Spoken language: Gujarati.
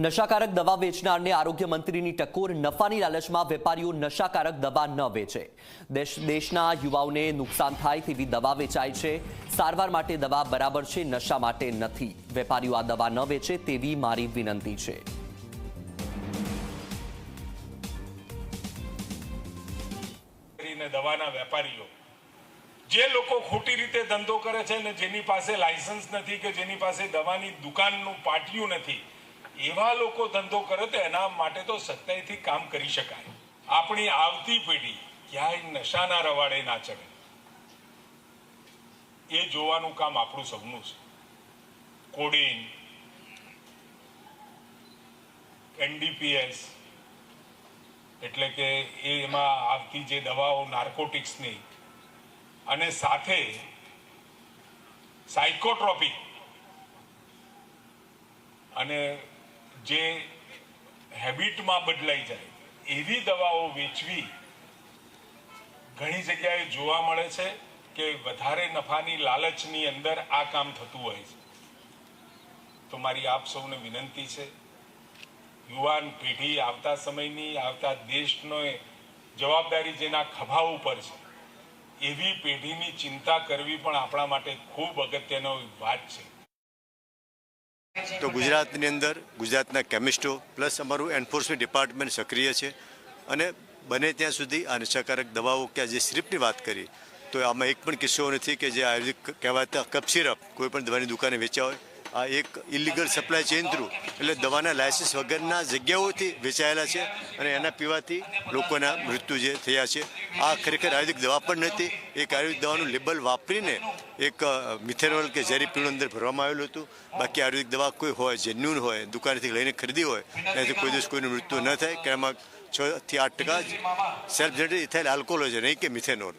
નશાકારક દવા વેચનારને આરોગ્ય મંત્રીની ટકોર, નફાની લાલચમાં વેપારીઓ નશાકારક દવા ન વેચે. દેશ, દેશના યુવાઓને નુકસાન થાય તેવી દવા વેચાય છે. સારવાર માટે દવા બરાબર છે, નશા માટે નથી. વેપારીઓ આ દવા ન વેચે તેવી મારી વિનંતી છે. દવાના વેપારીઓ, જે લોકો ખોટી રીતે ધંધો કરે છે ને જેની પાસે લાયસન્સ નથી કે જેની પાસે દવાની દુકાનનું પાટિયું નથી એવા લોકો ધંધો કરે તો એના માટે તો સત્તાઈથી કામ કરી શકાય. આપણી આવતી પેઢી ક્યાંય નશાના રવાડે ના ચડે. એ જોવાનું કામ આપણું સૌનું છે. કોડિન, એનડીપીએસ, એટલે કે એમાં આવતી જે દવાઓ નાર્કોટિક્સની અને સાથે સાયકોટ્રોપિક અને જે હેબિટમાં બદલાઈ જાય, એવી દવાઓ વેચવી ઘણી જગ્યાએ જોવા મળે છે કે વધારે નફાની લાલચની અંદર આ કામ થતું હોય છે. તો મારી આપ સૌને વિનંતી છે, યુવાન પેઢી આવતા સમયની, આવતા દેશનો જવાબદારી જેના ખભા ઉપર છે, એવી પેઢીની ચિંતા કરવી પણ આપણા માટે ખૂબ અગત્યનો વાત છે. તો ગુજરાતની અંદર ગુજરાતના કેમિસ્ટો પ્લસ અમારું એન્ફોર્સમેન્ટ ડિપાર્ટમેન્ટ સક્રિય છે અને બને ત્યાં સુધી આ નશાકારક દવાઓ કે જે સિરપની વાત કરી, તો આમાં એક પણ કિસ્સો નથી કે જે આયુર્વેદિક કહેવાતા કપ સિરપ કોઈ પણ દવાની દુકાને વેચ્યા હોય, આ એક ઇલીગલ સપ્લાય ચેન થ્રુ એટલે દવાના લાયસન્સ વગરના જગ્યાઓથી વેચાયેલા છે અને એના પીવાથી લોકોના મૃત્યુ જે થયા છે. આ ખરેખર આયુર્વેદિક દવા પણ નથી, એક આયુર્વેદિક દવાનું લેબલ વાપરીને એક મિથેનોલ કે ઝેરી પીણું અંદર ભરવામાં આવેલું હતું. બાકી આયુર્વેદિક દવા કોઈ હોય, જેન્યુન હોય, દુકાનેથી લઈને ખરીદી હોય, એનાથી કોઈ દિવસ કોઈનું મૃત્યુ ન થાય, કે એમાં છ થી આઠ ટકા સેલ્ફ જનરેટ થયેલ આલ્કોહોલ હોય છે નહીં કે મિથેનોલ.